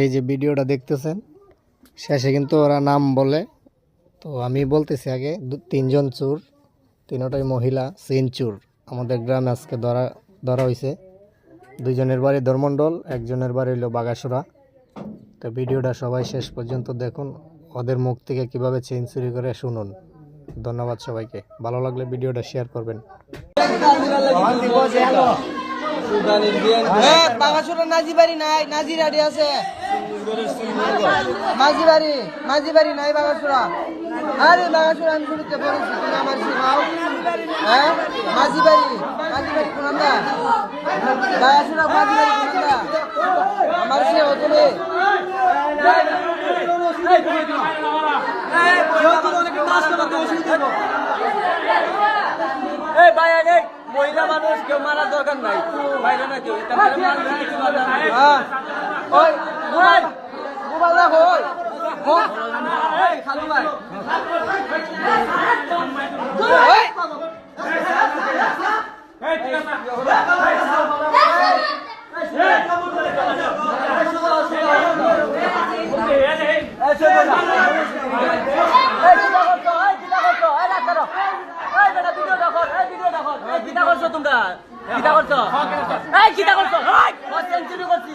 এই যে ভিডিওটা দেখতেছেন, শেষে কিন্তু ওরা নাম বলে। তো আমি বলতেছি আগে তিনজন চোর, তিনটাই মহিলা চোর। আমাদের গ্রামে আজকে ধরা ধরা হয়েছে দুইজনের বাড়ি ধর্মণ্ডল একজনের বাড়ি হইল বাগাসুরা। তো ভিডিওটা সবাই শেষ পর্যন্ত দেখুন। ওদের মুখ থেকে কীভাবে চেন চুরি করে শুনুন। ধন্যবাদ সবাইকে। ভালো লাগলে ভিডিওটা শেয়ার করবেন। বাগাসুরা নাজি বাড়ি নাই নাজি রাডি আছে। মাঝি বাড়ি নাই বাগাসুরা আরে বাগাসুরা আমি শুরুতে বলেছি তুমি আমার শিখাও হ্যাঁ মাঝি বাড়ি মাঝি বাড়ি কোনটা বাগাসুরা মাঝি বাড়ি কোনটা আমার সে তুমি এই বাইরে নেই মহিলা মানুষ কেউ মারার দরকার নাই বাইরে না কেউ। হ্যাঁ ওই মোবাইল মোবাইল রাখো ওই হ্যাঁ? খালু ভাই ওই এই, চলো না। এই, কিতা করছ? এই, কিতা করছ? এই, রাস্তা দাও। এই, বেটা, ভিডিও দেখো, এই, ভিডিও দেখো। এই, কিতা করছ তোমরা? কিতা করছ? এই, কিতা করছ? সেঞ্চুরি করছি।